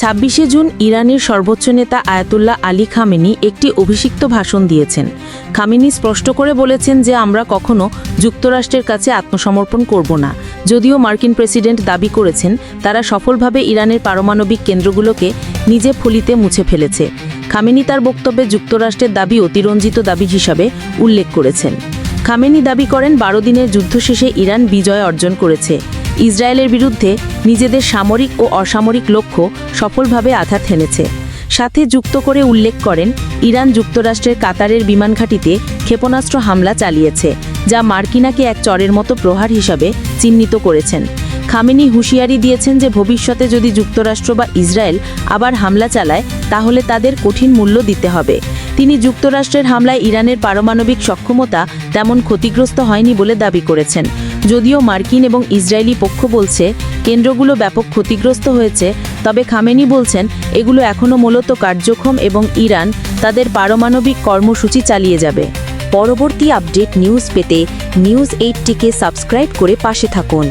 ছাব্বিশে জুন ইরানের সর্বোচ্চ নেতা আয়াতুল্লাহ আলী খামেনি একটি অভিষিক্ত ভাষণ দিয়েছেন। খামেনি স্পষ্ট করে বলেছেন যে আমরা কখনো যুক্তরাষ্ট্রের কাছে আত্মসমর্পণ করব না। যদিও মার্কিন প্রেসিডেন্ট দাবি করেছেন, তারা সফলভাবে ইরানের পারমাণবিক কেন্দ্রগুলোকে নিজে ফলিতে মুছে ফেলেছে। খামেনি তার বক্তব্যে যুক্তরাষ্ট্রের দাবি অতিরঞ্জিত দাবি হিসাবে উল্লেখ করেছেন। খামেনি দাবি করেন, বারো দিনের যুদ্ধ শেষে ইরান বিজয় অর্জন করেছে। ইসরায়েলের বিরুদ্ধে নিজেদের সামরিক ও অসামরিক লক্ষ্য সফলভাবে আঘাত হেনেছে। সাথে যুক্ত করে উল্লেখ করেন, ইরান যুক্তরাষ্ট্রের কাতারের বিমান ঘাঁটিতে ক্ষেপণাস্ত্র হামলা চালিয়েছে, যা মার্কিনাকে এক চরের মতো প্রহার হিসাবে চিহ্নিত করেছেন। খামেনি হুঁশিয়ারি দিয়েছেন যে ভবিষ্যতে যদি যুক্তরাষ্ট্র বা ইসরায়েল আবার হামলা চালায়, তাহলে তাদের কঠিন মূল্য দিতে হবে। তিনি যুক্তরাষ্ট্রের হামলায় ইরানের পারমাণবিক সক্ষমতা তেমন ক্ষতিগ্রস্ত হয়নি বলে দাবি করেছেন। যদিও মার্কিন এবং ইসরায়েলি পক্ষ বলছে, কেন্দ্রগুলো ব্যাপক ক্ষতিগ্রস্ত হয়েছে, তবে খামেনি বলছেন, এগুলো এখনও মূলত কার্যক্ষম এবং ইরান তাদের পারমাণবিক কর্মসূচি চালিয়ে যাবে। পরবর্তী আপডেট নিউজ পেতে নিউজ এইটটিকে সাবস্ক্রাইব করে পাশে থাকুন।